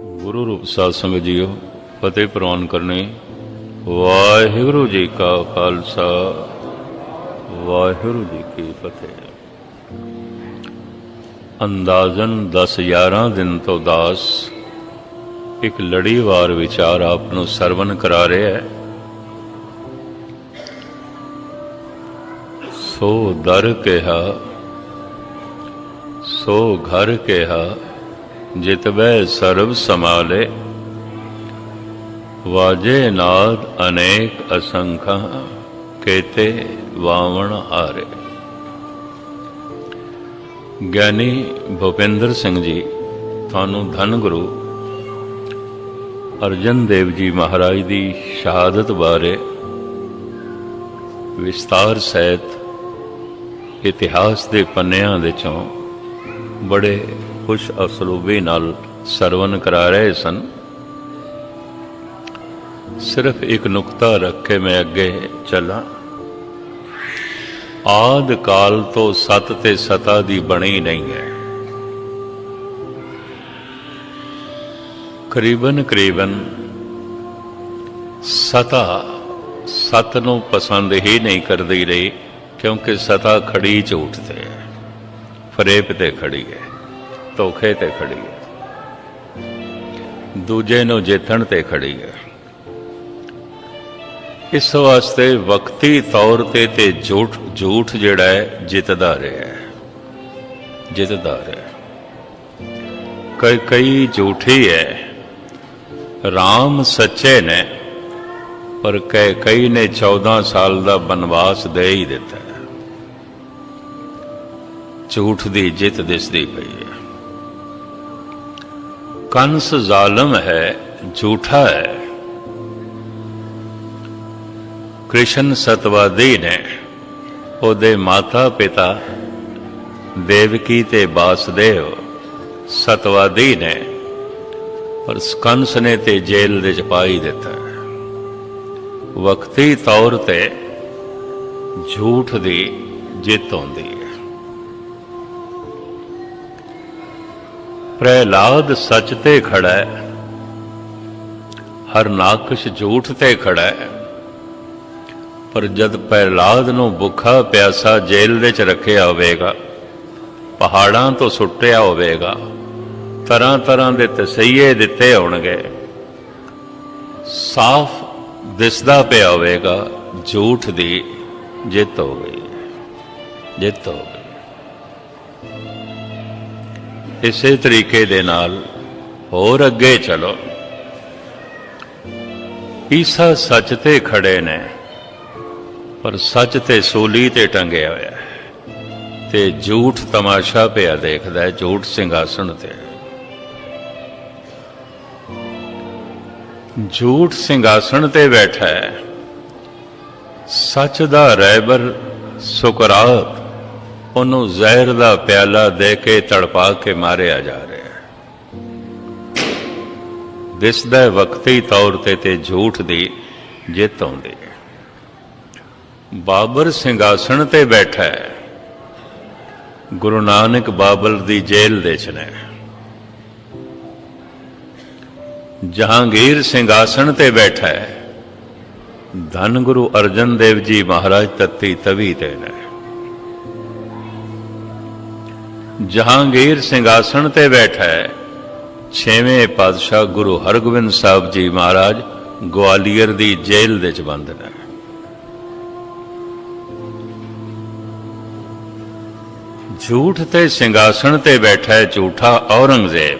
ਗੁਰੂ ਰੂਪ ਸਾਧ ਸੰਗਤ ਜੀਓ, ਫਤਿਹ ਪ੍ਰਵਾਨ ਕਰਨੀ। ਵਾਹਿਗੁਰੂ ਜੀ ਕਾ ਖਾਲਸਾ। ਵਾਹਿਗੁਰੂ ਜੀ ਕੀ ਫਤਿਹ। ਅੰਦਾਜ਼ਨ 10 11 ਦਿਨ ਤੋਂ ਦਾਸ। ਇੱਕ ਲੜੀਵਾਰ ਵਿਚਾਰ ਆਪ ਨੂੰ ਸਰਵਨ ਕਰਾ ਰਿਹਾ ਹੈ। ਸੋ ਦਰ ਕਿਹਾ, ਸੋ ਘਰ ਕਿਹਾ ਜਿਤਬੈ ਸਰਬ ਸਮਾਲੇ ਵਾਜੇ ਨਾਦ ਅਨੇਕ ਅਸੰਖਾ ਕੇਤੇ ਵਾਵਣ ਹਾਰੇ। ਗਿਆਨੀ ਭੁਪਿੰਦਰ ਸਿੰਘ ਜੀ, ਤੁਹਾਨੂੰ ਧੰਨ ਗੁਰੂ। ਅਰਜਨ ਦੇਵ ਜੀ ਮਹਾਰਾਜ ਦੀ ਸ਼ਹਾਦਤ ਬਾਰੇ ਵਿਸਤਾਰ ਸਹਿਤ ਇਤਿਹਾਸ ਦੇ ਪੰਨਿਆਂ ਦੇ ਚੋਂ ਬੜੇ ਖੁਸ਼ ਅਸਲੂਬੀ ਨਾਲ ਸਰਵਨ ਕਰਾ ਰਹੇ ਸਨ। ਸਿਰਫ ਇੱਕ ਨੁਕਤਾ ਰੱਖ ਕੇ ਮੈਂ ਅੱਗੇ ਚੱਲਾਂ। ਆਦ ਕਾਲ ਤੋਂ ਸਤ ਤੇ ਸਤਾ ਦੀ ਬਣੀ ਨਹੀਂ ਹੈ। ਕਰੀਬਨ ਕਰੀਬਨ ਸਤਾ ਸਤ ਨੂੰ ਪਸੰਦ ਹੀ ਨਹੀਂ ਕਰਦੀ ਰਹੀ, ਕਿਉਂਕਿ ਸਤਾ ਖੜੀ ਝੂਠ ਤੇ ਹੈ ਫਰੇਬ ਤੇ ਖੜੀ ਹੈ। ਧੋਖੇ ਤੇ ਖੜੀ ਹੈ। ਦੂਜੇ ਨੂੰ ਜਿੱਤਣ ਤੇ ਖੜੀ ਹੈ। ਇਸ ਵਾਸਤੇ ਵਕਤੀ ਤੌਰ ਤੇ ਤੇ ਝੂਠ ਝੂਠ ਜਿਹੜਾ ਹੈ, ਜਿੱਤਦਾ ਰਿਹਾ ਹੈ। ਜਿੱਤਦਾ ਰਿਹਾ ਕਈ ਕਈ ਝੂਠੀ ਹੈ। RAM ਸੱਚੇ ਨੇ, ਪਰ ਕਈ ਕਈ ਨੇ 14 ਸਾਲ ਦਾ ਬਨਵਾਸ ਦੇ ਹੀ ਦਿੱਤਾ ਹੈ। ਝੂਠ ਦੀ ਜਿੱਤ ਦਿਸਦੀ ਪਈ ਹੈ। ਕੰਸ ਜ਼ਾਲਮ ਹੈ, ਝੂਠਾ ਹੈ। ਕ੍ਰਿਸ਼ਨ ਸਤਵਾਦੀ ਨੇ, ਉਹਦੇ ਮਾਤਾ ਪਿਤਾ ਦੇਵਕੀ ਤੇ ਬਾਸਦੇਵ ਸਤਵਾਦੀ ਨੇ, ਪਰ ਕੰਸ ਨੇ ਤੇ ਜੇਲ੍ਹ ਦੇ ਚ ਪਾ ਹੀ ਦਿੱਤਾ। ਵਕਤੀ ਤੌਰ ਤੇ ਝੂਠ ਦੀ ਜਿੱਤ ਹੁੰਦੀ। ਪ੍ਰਹਿਲਾਦ ਸੱਚ ਤੇ ਖੜਾ ਹੈ ਹਰ ਨਾਕਸ਼ ਝੂਠ ਤੇ ਖੜਾ। ਹੈ ਪਰ ਜਦ ਪ੍ਰਹਿਲਾਦ ਨੂੰ ਭੁੱਖਾ ਪਿਆਸਾ ਜੇਲ੍ਹ ਵਿੱਚ ਰੱਖਿਆ ਹੋਵੇਗਾ, ਪਹਾੜਾਂ ਤੋਂ ਸੁੱਟਿਆ ਹੋਵੇਗਾ ਤਰ੍ਹਾਂ ਤਰ੍ਹਾਂ ਦੇ ਤਸਈਏ ਦਿੱਤੇ ਹੋਣਗੇ, ਸਾਫ਼ ਦਿਸਦਾ ਪਿਆ ਹੋਵੇਗਾ, ਝੂਠ ਦੀ ਜਿੱਤ ਹੋ ਗਈ, ਜਿੱਤ ਹੋ ਗਈ। ਇਸੇ ਤਰੀਕੇ ਦੇ ਨਾਲ ਹੋਰ ਅੱਗੇ ਚਲੋ। ਈਸਾ ਸੱਚ ਤੇ ਖੜੇ ਨੇ, ਪਰ ਸੱਚ ਤੇ ਸੂਲੀ ਤੇ ਟੰਗਿਆ ਹੋਇਆ ਹੈ ਤੇ ਝੂਠ ਤਮਾਸ਼ਾ ਪਿਆ ਦੇਖਦਾ ਹੈ, ਝੂਠ ਸਿੰਘਾਸਣ ਤੇ। ਝੂਠ ਸਿੰਘਾਸਣ ਤੇ ਬੈਠਾ ਹੈ। ਸੱਚ ਦਾ ਰਹਿਬਰ ਸੁਕਰਾਤ ਉਹਨੂੰ ਜ਼ਹਿਰ ਦਾ ਪਿਆਲਾ ਦੇ ਕੇ ਤੜਪਾ ਕੇ ਮਾਰਿਆ ਜਾ ਰਿਹਾ ਹੈ। ਦਿਸਦਾ ਵਕਤੀ ਤੌਰ ਤੇ ਤੇ ਝੂਠ ਦੀ ਜਿੱਤ ਆਉਂਦੀ ਹੈ। ਬਾਬਰ ਸਿੰਘਾਸਣ ਤੇ ਬੈਠਾ ਹੈ। ਗੁਰੂ ਨਾਨਕ ਬਾਬਲ ਦੀ ਜੇਲ੍ਹ ਦੇ ਚ ਨੇ। ਜਹਾਂਗੀਰ ਸਿੰਘਾਸਣ ਤੇ ਬੈਠਾ ਹੈ। ਧੰਨ ਗੁਰੂ ਅਰਜਨ ਦੇਵ ਜੀ ਮਹਾਰਾਜ ਤਤੀ ਤਵੀ ਤੇ ਨੇ। ਜਹਾਂਗੀਰ ਸਿੰਘਾਸਣ ਤੇ ਬੈਠਾ। ਹੈ ਛੇਵੇਂ ਪਾਤਸ਼ਾਹ ਗੁਰੂ ਹਰਗੋਬਿੰਦ ਸਾਹਿਬ ਜੀ ਮਹਾਰਾਜ ਗਵਾਲੀਅਰ ਦੀ ਜੇਲ੍ਹ ਦੇ ਚ ਬੰਦ ਨੇ। ਝੂਠ ਤੇ ਸਿੰਘਾਸਣ ਤੇ ਬੈਠਾ ਹੈ ਝੂਠਾ ਔਰੰਗਜ਼ੇਬ।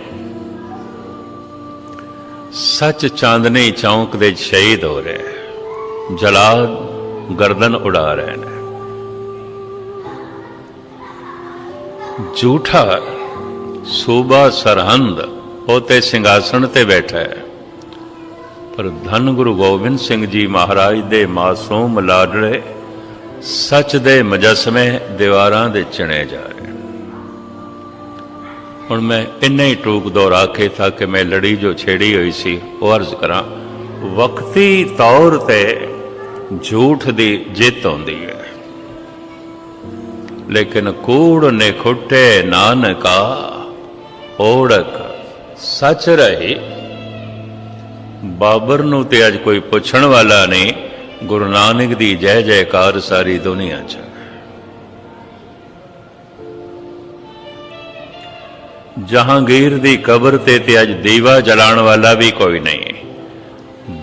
ਸੱਚ ਚਾਂਦਨੀ ਚੌਂਕ ਦੇ ਸ਼ਹੀਦ ਹੋ ਰਿਹਾ। ਜਲਾਦ ਗਰਦਨ ਉਡਾ ਰਹੇ ਨੇ। ਝੂਠਾ ਸੂਬਾ ਸਰਹੰਦ ਉਹ ਤੇ ਸਿੰਘਾਸਣ ਤੇ ਬੈਠਾ ਹੈ। ਪਰ ਧੰਨ ਗੁਰੂ ਗੋਬਿੰਦ ਸਿੰਘ ਜੀ ਮਹਾਰਾਜ ਦੇ ਮਾਸੂਮ ਲਾਡਲੇ ਸੱਚ ਦੇ ਮਜਸਮੇ ਦੀਵਾਰਾਂ ਦੇ ਚਿਣੇ ਜਾ ਰਹੇ ਹੁਣ ਮੈਂ ਇੰਨੇ ਹੀ ਟੂਕ ਦੁਹਰਾ ਕੇ ਤਾਂ ਕਿ ਮੈਂ ਲੜੀ ਜੋ ਛੇੜੀ ਹੋਈ ਸੀ, ਉਹ ਅਰਜ਼ ਕਰਾਂ, ਵਕਤੀ ਤੌਰ ਤੇ ਝੂਠ ਦੀ ਜਿੱਤ ਹੁੰਦੀ ਹੈ। ਲੇਕਿਨ ਕੂੜ ਨੇ ਖੁੱਟੇ ਨਾਨਕਾ, ਓੜਕ ਸੱਚ ਰਹੇ। ਬਾਬਰ ਨੂੰ ਤੇ ਅੱਜ ਕੋਈ ਪੁੱਛਣ ਵਾਲਾ ਨਹੀਂ, ਗੁਰੂ ਨਾਨਕ ਦੀ ਜੈ ਜੈਕਾਰ ਸਾਰੀ ਦੁਨੀਆ 'ਚ। ਜਹਾਂਗੀਰ ਦੀ ਕਬਰ ਤੇ ਤੇ ਅੱਜ ਦੀਵਾ ਜਲਾਉਣ ਵਾਲਾ ਵੀ ਕੋਈ ਨਹੀਂ।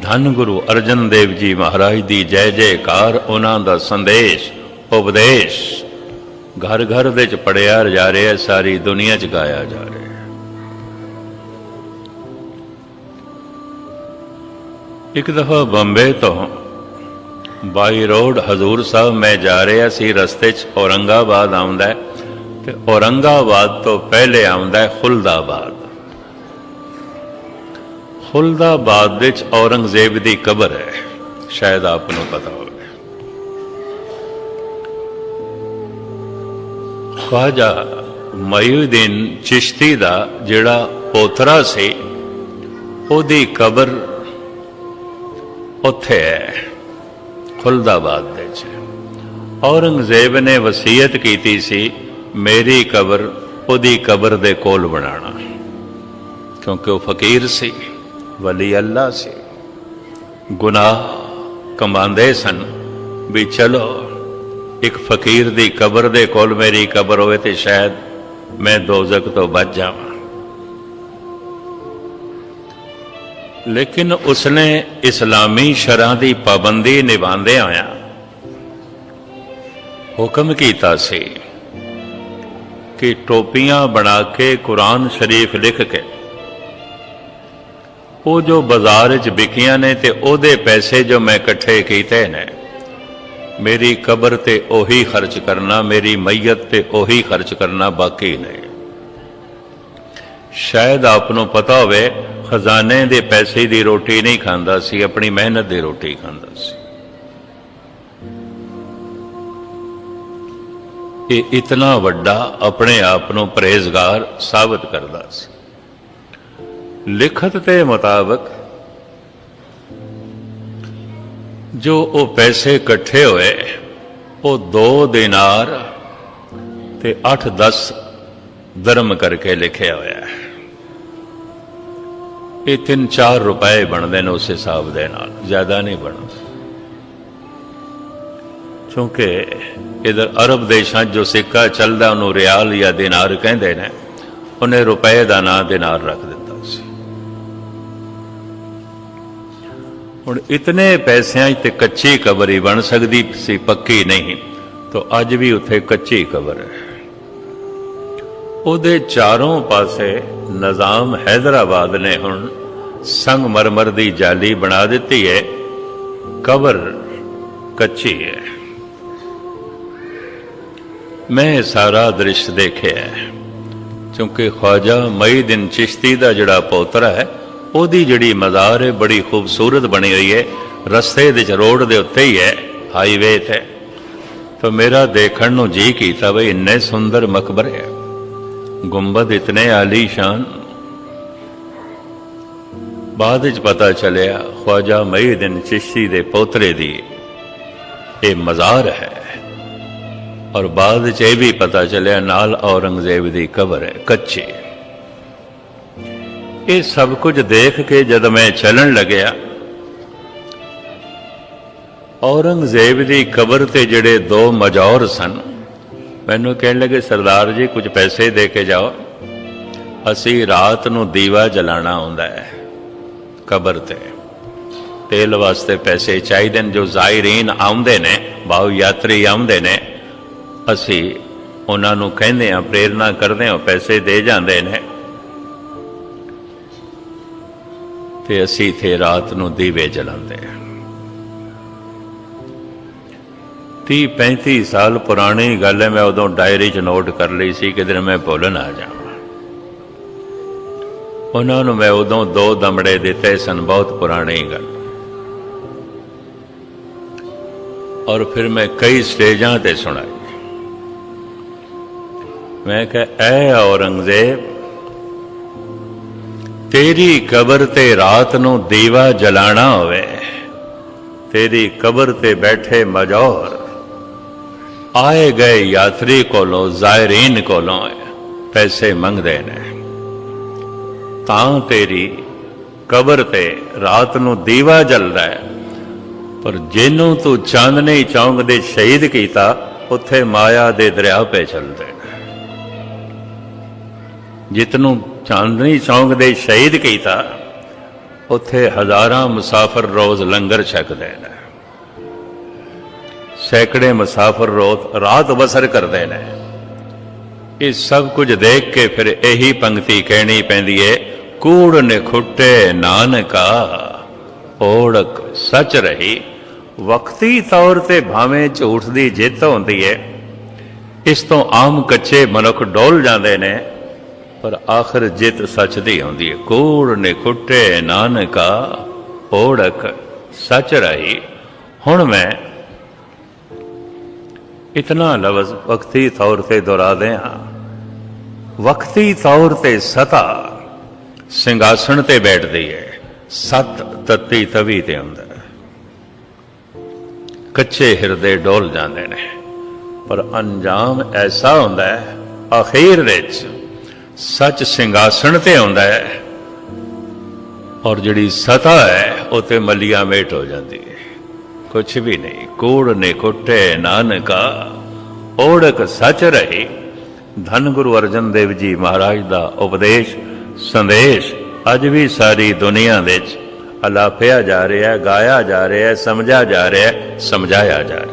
ਧੰਨ ਗੁਰੂ ਅਰਜਨ ਦੇਵ ਜੀ ਮਹਾਰਾਜ ਦੀ ਜੈ ਜੈਕਾਰ, ਉਹਨਾਂ ਦਾ ਸੰਦੇਸ਼, ਉਪਦੇਸ਼। ਘਰ ਘਰ ਦੇ ਚ ਪੜਿਆ ਜਾ ਰਿਹਾ, ਸਾਰੀ ਦੁਨੀਆ ਚ ਗਾਇਆ ਜਾ ਰਿਹਾ। ਇੱਕ ਦਫਾ ਬੰਬੇ ਤੋਂ ਬਾਈ ਰੋਡ ਹਜ਼ੂਰ ਸਾਹਿਬ ਮੈਂ ਜਾ ਰਿਹਾ ਸੀ, ਰਸਤੇ 'ਚ ਔਰੰਗਾਬਾਦ ਆਉਂਦਾ ਹੈ ਤੇ ਔਰੰਗਾਬਾਦ ਤੋਂ ਪਹਿਲੇ ਆਉਂਦਾ ਹੈ ਖੁਲਦਾਬਾਦ। ਖੁਲਦਾਬਾਦ ਵਿੱਚ ਔਰੰਗਜ਼ੇਬ ਦੀ ਕਬਰ ਹੈ, ਸ਼ਾਇਦ ਆਪ ਨੂੰ ਪਤਾ ਹੋਵੇ। ਖਵਾਜਾ ਮਯੂਦੀਨ ਚਿਸ਼ਤੀ ਦਾ ਜਿਹੜਾ ਪੋਤਰਾ ਸੀ, ਉਹਦੀ ਕਬਰ ਉੱਥੇ ਹੈ, ਖੁਲਦਾਬਾਦ ਦੇ ਚ ਔਰੰਗਜ਼ੇਬ ਨੇ ਵਸੀਅਤ ਕੀਤੀ ਸੀ, ਮੇਰੀ ਕਬਰ ਉਹਦੀ ਕਬਰ ਦੇ ਕੋਲ ਬਣਾਉਣਾ। ਕਿਉਂਕਿ ਉਹ ਫਕੀਰ ਸੀ, ਵਲੀ ਅੱਲਾ ਸੀ। ਗੁਨਾਹ ਕਮਾਉਂਦੇ ਸਨ ਵੀ ਚਲੋ ਇੱਕ ਫਕੀਰ ਦੀ ਕਬਰ ਦੇ ਕੋਲ ਮੇਰੀ ਕਬਰ ਹੋਵੇ ਤੇ ਸ਼ਾਇਦ ਮੈਂ ਦੋਜ਼ਖ ਤੋਂ ਬਚ ਜਾਵਾਂ। ਲੇਕਿਨ ਉਸਨੇ ਇਸਲਾਮੀ ਸ਼ਰਾਂ ਦੀ ਪਾਬੰਦੀ ਨਿਭਾਉਂਦੇ ਹੋਇਆ ਹੁਕਮ ਕੀਤਾ ਸੀ ਕਿ ਟੋਪੀਆਂ ਬਣਾ ਕੇ ਕੁਰਾਨ ਸ਼ਰੀਫ ਲਿਖ ਕੇ ਉਹ ਜੋ ਬਾਜ਼ਾਰ ਚ ਵਿਕੀਆਂ ਨੇ ਤੇ ਉਹਦੇ ਪੈਸੇ ਜੋ ਮੈਂ ਇਕੱਠੇ ਕੀਤੇ ਨੇ ਮੇਰੀ ਕਬਰ ਤੇ ਉਹੀ ਖਰਚ ਕਰਨਾ, ਮੇਰੀ ਮਈਤ ਤੇ ਉਹੀ ਖਰਚ ਕਰਨਾ ਬਾਕੀ ਨਹੀਂ। ਸ਼ਾਇਦ ਆਪ ਨੂੰ ਪਤਾ ਹੋਵੇ, ਖਜ਼ਾਨੇ ਦੇ ਪੈਸੇ ਦੀ ਰੋਟੀ ਨਹੀਂ ਖਾਂਦਾ ਸੀ, ਆਪਣੀ ਮਿਹਨਤ ਦੀ ਰੋਟੀ ਖਾਂਦਾ ਸੀ। ਇਹ ਇਤਨਾ ਵੱਡਾ ਆਪਣੇ ਆਪ ਨੂੰ ਪਰਹੇਜ਼ਗਾਰ ਸਾਬਤ ਕਰਦਾ ਸੀ। ਲਿਖਤ ਦੇ ਮੁਤਾਬਕ ਜੋ ਉਹ ਪੈਸੇ ਇਕੱਠੇ ਹੋਏ, ਉਹ 2 ਦਿਨਾਰ ਤੇ 8-10 ਦਰਮ ਕਰਕੇ ਲਿਖਿਆ ਹੋਇਆ ਹੈ। ਇਹ 3-4 ਰੁਪਏ ਬਣਦੇ ਨੇ ਉਸ ਹਿਸਾਬ ਦੇ ਨਾਲ, ਜ਼ਿਆਦਾ ਨਹੀਂ ਬਣਦਾ। ਕਿਉਂਕਿ ਇਧਰ ਅਰਬ ਦੇਸ਼ਾਂ 'ਚ ਜੋ ਸਿੱਕਾ ਚੱਲਦਾ, ਉਹਨੂੰ ਰਿਆਲ ਜਾਂ ਦਿਨਾਰ ਕਹਿੰਦੇ ਨੇ, ਉਹਨੇ ਰੁਪਏ ਦਾ ਨਾਂ ਦਿਨਾਰ ਰੱਖ ਹੁਣ ਇਤਨੇ ਪੈਸਿਆਂ 'ਚ ਤੇ ਕੱਚੀ ਕਬਰ ਹੀ ਬਣ ਸਕਦੀ ਸੀ, ਪੱਕੀ ਨਹੀਂ। ਤਾਂ ਅੱਜ ਵੀ ਉੱਥੇ ਕੱਚੀ ਕਬਰ ਹੈ। ਉਹਦੇ ਚਾਰੋਂ ਪਾਸੇ ਨਿਜ਼ਾਮ ਹੈਦਰਾਬਾਦ ਨੇ ਹੁਣ ਸੰਗਮਰਮਰ ਦੀ ਜਾਲੀ ਬਣਾ ਦਿੱਤੀ ਹੈ। ਕਬਰ ਕੱਚੀ ਹੈ। ਮੈਂ ਸਾਰਾ ਦ੍ਰਿਸ਼ ਦੇਖਿਆ ਕਿਉਂਕਿ ਖਵਾਜਾ ਮਈ ਦਿਨ ਚਿਸ਼ਤੀ ਦਾ ਜਿਹੜਾ ਪੋਤਰਾ ਹੈ ਉਹਦੀ ਜਿਹੜੀ ਮਜ਼ਾਰ ਹੈ, ਬੜੀ ਖੂਬਸੂਰਤ ਬਣੀ ਹੋਈ ਹੈ। ਰਸਤੇ ਦੇ ਚ ਰੋਡ ਦੇ ਉੱਤੇ ਹੀ ਹੈ ਹਾਈਵੇ ਤੇ। ਤਾਂ ਮੇਰਾ ਦੇਖਣ ਨੂੰ ਜੀ ਕੀਤਾ ਬਈ, ਇੰਨੇ ਸੁੰਦਰ ਮਕਬਰੇ ਹੈ ਗੁੰਬਦ ਇਤਨੇ ਆਲੀਸ਼ਾਨ ਬਾਅਦ ਵਿੱਚ ਪਤਾ ਚੱਲਿਆ, ਖਵਾਜਾ ਮਈਦਿਨ ਚਿਸ਼ਤੀ ਦੇ ਪੋਤਰੇ ਦੀ ਇਹ ਮਜ਼ਾਰ ਹੈ। ਔਰ ਬਾਅਦ ਵਿੱਚ ਇਹ ਵੀ ਪਤਾ ਚੱਲਿਆ, ਨਾਲ ਔਰੰਗਜ਼ੇਬ ਦੀ ਕਬਰ ਹੈ, ਕੱਚੀ। ਇਹ ਸਭ ਕੁਝ ਦੇਖ ਕੇ ਜਦ ਮੈਂ ਚੱਲਣ ਲੱਗਿਆ, ਔਰੰਗਜ਼ੇਬ ਦੀ ਕਬਰ ਤੇ ਜਿਹੜੇ ਦੋ ਮਜੌਰ ਸਨ, ਮੈਨੂੰ ਕਹਿਣ ਲੱਗੇ, ਸਰਦਾਰ ਜੀ, ਕੁਝ ਪੈਸੇ ਦੇ ਕੇ ਜਾਓ। ਅਸੀਂ ਰਾਤ ਨੂੰ ਦੀਵਾ ਜਲਾਣਾ ਹੁੰਦਾ ਹੈ ਕਬਰ ਤੇ। ਤੇਲ ਵਾਸਤੇ ਪੈਸੇ ਚਾਹੀਦੇ ਨੇ, ਜੋ ਜ਼ਾਇਰੀਨ ਆਉਂਦੇ ਨੇ ਭਾਵ ਯਾਤਰੀ ਆਉਂਦੇ ਨੇ। ਅਸੀਂ ਉਹਨਾਂ ਨੂੰ ਕਹਿੰਦੇ ਆ ਪ੍ਰੇਰਣਾ ਕਰਦੇ ਆ ਪੈਸੇ ਦੇ ਜਾਂਦੇ ਨੇ। ਤੇ ਅਸੀਂ ਇਥੇ ਰਾਤ ਨੂੰ ਦੀਵੇ ਜਲਾਉਂਦੇ ਆ 30 35 ਸਾਲ ਪੁਰਾਣੀ ਗੱਲ ਹੈ, ਮੈਂ ਉਦੋਂ ਡਾਇਰੀ 'ਚ ਨੋਟ ਕਰ ਲਈ ਸੀ ਕਿ ਦਿਨ ਮੈਂ ਭੁੱਲ ਨਾ ਜਾਵਾਂ। ਉਹਨਾਂ ਨੂੰ ਮੈਂ ਉਦੋਂ ਦੋ ਦਮੜੇ ਦਿੱਤੇ ਸਨ, ਬਹੁਤ ਪੁਰਾਣੀ ਗੱਲ। ਔਰ ਫਿਰ ਮੈਂ ਕਈ ਸਟੇਜਾਂ ਤੇ ਸੁਣਾਈ। ਮੈਂ ਕਿਹਾ, ਐ ਔਰੰਗਜ਼ੇਬ ਤੇਰੀ ਕਬਰ ਤੇ ਰਾਤ ਨੂੰ ਦੀਵਾ ਜਲਾਣਾ ਹੋਵੇ, ਤੇਰੀ ਕਬਰ ਤੇ ਬੈਠੇ ਮਜੌਰ। ਆਏ ਗਏ ਯਾਤਰੀ ਕੋਲੋਂ ਜ਼ਾਇਰੀਨ ਕੋਲੋਂ ਪੈਸੇ ਮੰਗਦੇ ਨੇ। ਤਾਂ ਤੇਰੀ ਕਬਰ ਤੇ ਰਾਤ ਨੂੰ ਦੀਵਾ ਜਲਦਾ ਹੈ। ਪਰ ਜਿਹਨੂੰ ਤੂੰ ਚਾਂਦਨੀ ਚੌਂਕ ਦੇ ਸ਼ਹੀਦ ਕੀਤਾ, ਉੱਥੇ ਮਾਇਆ ਦੇ ਦਰਿਆ ਪੇ ਚੱਲਦੇ ਨੇ। ਜਿਤਨੂੰ ਚਾਂਦਨੀ ਚੌਂਕ ਦੇ ਸ਼ਹੀਦ ਕੀਤਾ, ਉੱਥੇ ਹਜ਼ਾਰਾਂ ਮੁਸਾਫਰ ਰੋਜ਼ ਲੰਗਰ ਛਕਦੇ ਨੇ। ਸੈਂਕੜੇ ਮੁਸਾਫਰ ਰੋਜ਼ ਰਾਤ ਬਸਰ ਕਰਦੇ ਨੇ। ਇਹ ਸਭ ਕੁਝ ਦੇਖ ਕੇ ਫਿਰ ਇਹੀ ਪੰਕਤੀ ਕਹਿਣੀ ਪੈਂਦੀ ਏ, ਕੂੜ ਨੇ ਨਾਨਕਾ, ਓੜਕ ਸੱਚ ਰਹੀ। ਵਕਤੀ ਤੌਰ ਤੇ ਭਾਵੇਂ ਝੂਠ ਦੀ ਜਿੱਤ ਹੁੰਦੀ ਏ, ਇਸ ਤੋਂ ਆਮ ਕੱਚੇ ਮਨੁੱਖ ਡੋਲ ਜਾਂਦੇ ਨੇ। ਪਰ ਆਖਰ ਜਿੱਤ ਸੱਚ ਦੀ ਹੁੰਦੀ ਹੈ ਕੂੜ ਨੇ ਖੁੱਟੇ, ਨਾਨਕਾ ਓੜਕ ਸੱਚ ਰਹੀ। ਹੁਣ ਮੈਂ ਇਤਨਾ ਲਫ਼ਜ਼ ਵਕਤੀ ਤੌਰ ਤੇ ਦੁਹਰਾਦੇ ਹਾਂ ਵਕਤੀ ਤੌਰ ਤੇ ਸਤਾ ਸਿੰਘਾਸਣ ਤੇ ਬੈਠਦੀ ਹੈ ਸਤ ਤਤੀ ਤਵੀ ਤੇ ਅੰਦਰ। ਕੱਚੇ ਹਿਰਦੇ ਡੋਲ ਜਾਂਦੇ ਨੇ। ਪਰ ਅੰਜਾਮ ਐਸਾ ਹੁੰਦਾ ਹੈ ਅਖੀਰ ਵਿੱਚ ਸੱਚ ਸਿੰਘਾਸਣ ਤੇ ਆਉਂਦਾ ਹੈ ਔਰ ਜਿਹੜੀ ਸਤਾ ਹੈ, ਉਹ ਤੇ ਮਲੀਆ ਮੇਟ ਹੋ ਜਾਂਦੀ ਹੈ। ਕੁਛ ਵੀ ਨਹੀਂ, ਕੂੜ ਨੇ ਕੁੱਟੇ ਨਾਨਕਾ, ਓੜਕ ਸੱਚ ਰਹੀ। ਧੰਨ ਗੁਰੂ ਅਰਜਨ ਦੇਵ ਜੀ ਮਹਾਰਾਜ ਦਾ ਉਪਦੇਸ਼, ਸੰਦੇਸ਼, ਅੱਜ ਵੀ ਸਾਰੀ ਦੁਨੀਆ ਵਿੱਚ ਅਲਾਪਿਆ ਜਾ ਰਿਹਾ ਹੈ, ਗਾਇਆ ਜਾ ਰਿਹਾ ਹੈ ਸਮਝਾ ਜਾ ਰਿਹਾ ਹੈ, ਸਮਝਾਇਆ ਜਾ ਰਿਹਾ ਹੈ।